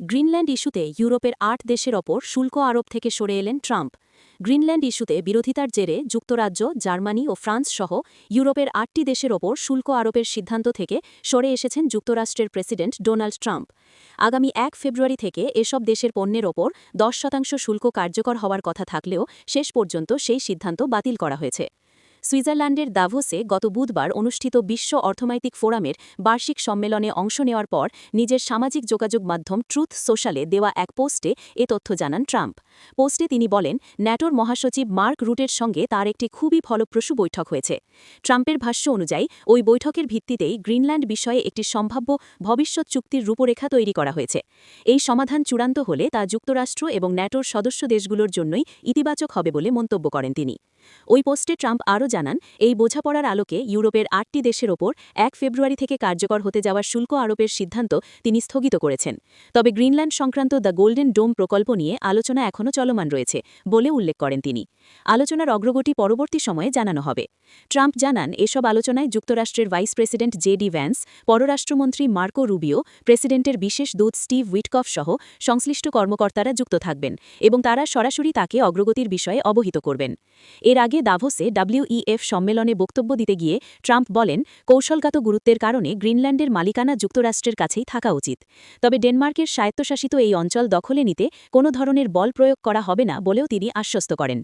Greenland ইস্যুতে ইউরোপের আট দেশের ওপর শুল্ক আরোপ থেকে সরে এলেন ট্রাম্প। গ্রিনল্যান্ড ইস্যুতে বিরোধিতার জেরে যুক্তরাজ্য, জার্মানি ও ফ্রান্স সহ ইউরোপের আটটি দেশের ওপর শুল্ক আরোপের সিদ্ধান্ত থেকে সরে এসেছেন যুক্তরাষ্ট্রের প্রেসিডেন্ট ডোনাল্ড ট্রাম্প। আগামী এক ফেব্রুয়ারি থেকে এসব দেশের পণ্যের ওপর দশ শতাংশ শুল্ক কার্যকর হওয়ার কথা থাকলেও শেষ পর্যন্ত সেই সিদ্ধান্ত বাতিল করা হয়েছে। সুইজারল্যান্ডের দাভোসে গত বুধবার অনুষ্ঠিত বিশ্ব অর্থনৈতিক ফোরামের বার্ষিক সম্মেলনে অংশ নেওয়ার পর নিজের সামাজিক যোগাযোগ মাধ্যম ট্রুথ সোশ্যালে দেওয়া এক পোস্টে এ তথ্য জানান ট্রাম্প। পোস্টে তিনি বলেন, ন্যাটোর মহাসচিব মার্ক রুটের সঙ্গে তার একটি খুবই ফলপ্রসূ বৈঠক হয়েছে। ট্রাম্পের ভাষ্য অনুযায়ী, ওই বৈঠকের ভিত্তিতেই গ্রিনল্যান্ড বিষয়ে একটি সম্ভাব্য ভবিষ্যৎ চুক্তির রূপরেখা তৈরি করা হয়েছে। এই সমাধান চূড়ান্ত হলে তা যুক্তরাষ্ট্র এবং ন্যাটোর সদস্য দেশগুলোর জন্যই ইতিবাচক হবে বলে মন্তব্য করেন তিনি। ওই পোস্টে ট্রাম্প আরও জানান, এই বোঝাপড়ার আলোকে ইউরোপের আটটি দেশের ওপর এক ফেব্রুয়ারি থেকে কার্যকর হতে যাওয়ার শুল্ক আরোপের সিদ্ধান্ত তিনি স্থগিত করেছেন। তবে গ্রিনল্যান্ড সংক্রান্ত দ্য গোল্ডেন ডোম প্রকল্প নিয়ে আলোচনা এখনও চলমান রয়েছে বলে উল্লেখ করেন তিনি। আলোচনার অগ্রগতি পরবর্তী সময়ে জানানো হবে। ট্রাম্প জানান, এসব আলোচনায় যুক্তরাষ্ট্রের vice president J D Vance, পররাষ্ট্রমন্ত্রী মার্কো রুবিও, প্রেসিডেন্টের বিশেষ দূত স্টিভ উইটকফ সহ সংশ্লিষ্ট কর্মকর্তারা যুক্ত থাকবেন এবং তারা সরাসরি তাকে অগ্রগতির বিষয়ে অবহিত করবেন। এর আগে দাভোসে ডাব্লিউইএফ সম্মেলনে বক্তব্য দিতে গিয়ে ট্রাম্প বলেন, কৌশলগত গুরুত্বের কারণে গ্রিনল্যান্ডের মালিকানা যুক্তরাষ্ট্রের কাছেই থাকা উচিত। তবে ডেনমার্কের স্বায়ত্তশাসিত এই অঞ্চল দখলে নিতে কোনো ধরনের বল প্রয়োগ করা হবে না বলেও তিনি আশ্বস্ত করেন।